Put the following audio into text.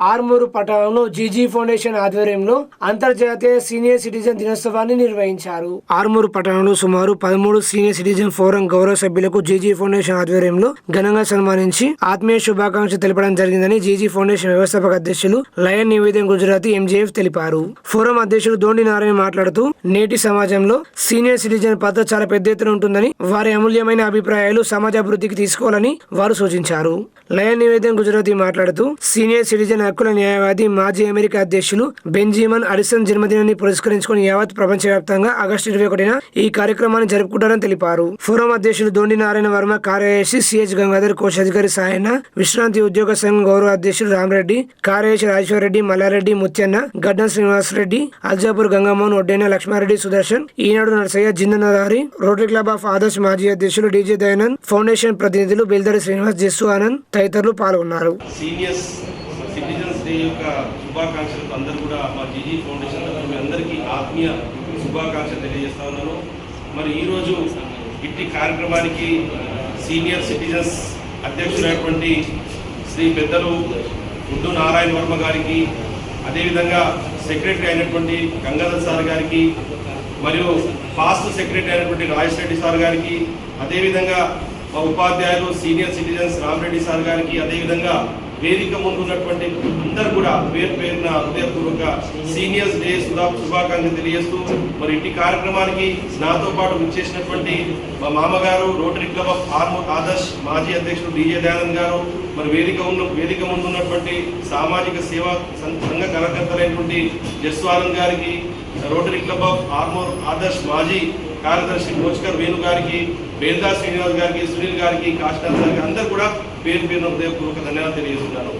ఆర్మూరు పట్టణంలో GG foundation ఆధ్వర్యంలో అంతర్జాతీయ సీనియర్ సిటిజన్ దినోత్సవాన్ని నిర్వహించారు. ఆర్మూరు పట్టణంలో సుమారు పదమూడు సీనియర్ సిటిజన్ ఫోరం గౌరవ సభ్యులకు జీజీ ఫౌండేషన్ ఆధ్వర్యంలో ఘనంగా సన్మానించి ఆత్మీయ శుభాకాంక్షలు తెలపడం జరిగిందని జీజీ ఫౌండేషన్ వ్యవస్థాపక అధ్యక్షులు లయన్ నివేదన్ గుజరాతీ ఎంజేఎఫ్ తెలిపారు. ఫోరం అధ్యక్షులు దోండి నారాయణ మాట్లాడుతూ నేటి సమాజంలో సీనియర్ సిటిజన్ పాత్ర చాలా పెద్ద ఎత్తున ఉంటుందని వారి అమూల్యమైన అభిప్రాయాలు సమాజ అభివృద్ధికి తీసుకోవాలని వారు సూచించారు. లయన్ నివేదన్ గుజరాతీ మాట్లాడుతూ సీనియర్ సిటిజన్ హక్కుల న్యాయవాది మాజీ అమెరికా అధ్యక్షులు బెంజిమన్ అడిసన్ జన్మదినాన్ని పురస్కరించుకుని యావత్ ప్రపంచవ్యాప్తంగా ఆగస్టు ఇరవై ఒకటిన ఈ కార్యక్రమాన్ని జరుపుకుంటారని తెలిపారు. ఫోరం అధ్యక్షులు దోండి నారాయణ వర్మ కార్యదర్శి సిహెచ్ గంగాధర్ కోశాధికారి సాయన విశ్రాంతి ఉద్యోగ సంఘం గౌరవ అధ్యక్షులు రామరెడ్డి కార్యదర్శి రాజేశ్వరరెడ్డి మల్లారెడ్డి ముత్యన్న గడ్డం శ్రీనివాసరెడ్డి అల్జాపూర్ గంగమ్మన్ ఒడ్డైన లక్ష్మారెడ్డి సుదర్శన్ ఈనాడు నరసయ్య జిన్ననదారి రోటరీ క్లబ్ ఆఫ్ ఆదర్శ్ మాజీ అధ్యక్షులు డీజే దయానంద్ ఫౌండేషన్ ప్రతినిధులు బెల్దరి శ్రీనివాస్ జస్సు ఆనంద్ తదితరులు పాల్గొన్నారు. సీనియర్స్ సిటిజన్స్ డే యొక్క శుభాకాంక్షలకు అందరూ కూడా మా జీజీ ఫౌండేషన్ తరఫున మీ అందరికీ ఆత్మీయ శుభాకాంక్షలు తెలియజేస్తా ఉన్నాను. మరి ఈరోజు ఇట్టి కార్యక్రమానికి సీనియర్ సిటిజన్స్ అధ్యక్షుడైనటువంటి శ్రీ పెద్దలు గుడ్డు నారాయణ వర్మ గారికి అదేవిధంగా సెక్రటరీ అయినటువంటి గంగాధర్ సార్ గారికి మరియు ఫాస్ట్ సెక్రటరీ అయినటువంటి రాజేష్ రెడ్డి సార్ గారికి అదేవిధంగా మా ఉపాధ్యాయులు సీనియర్ సిటిజన్స్ రామరెడ్డి సార్ గారికి అదేవిధంగా వేదిక ముందు ఉన్నటువంటి అందరు కూడా పేరు పేరున హృదయపూర్వక సీనియర్స్ డే శుభాకాంక్షలు తెలియజేస్తూ మరి ఇంటి కార్యక్రమానికి నాతో పాటు విచ్చేసినటువంటి మా మామగారు rotary club of Armoor Adarsh మాజీ అధ్యక్షుడు డిజే దయానంద్ గారు మరి వేదిక ఉన్న వేదిక ముందు ఉన్నటువంటి సామాజిక సేవా సంఘ కార్యకర్తలైనటువంటి జస్వానంద్ గారికి rotary club of Armoor Adarsh మాజీ కార్యదర్శి భోజ్కర్ వేణు గారికి బేల్దా శ్రీనివాస్ గారికి సునీల్ గారికి కాశీనాథ్ గారికి అందరు కూడా పేరు పేరున హృదయపూర్వక ధన్యవాదాలు తెలియజేస్తున్నాను.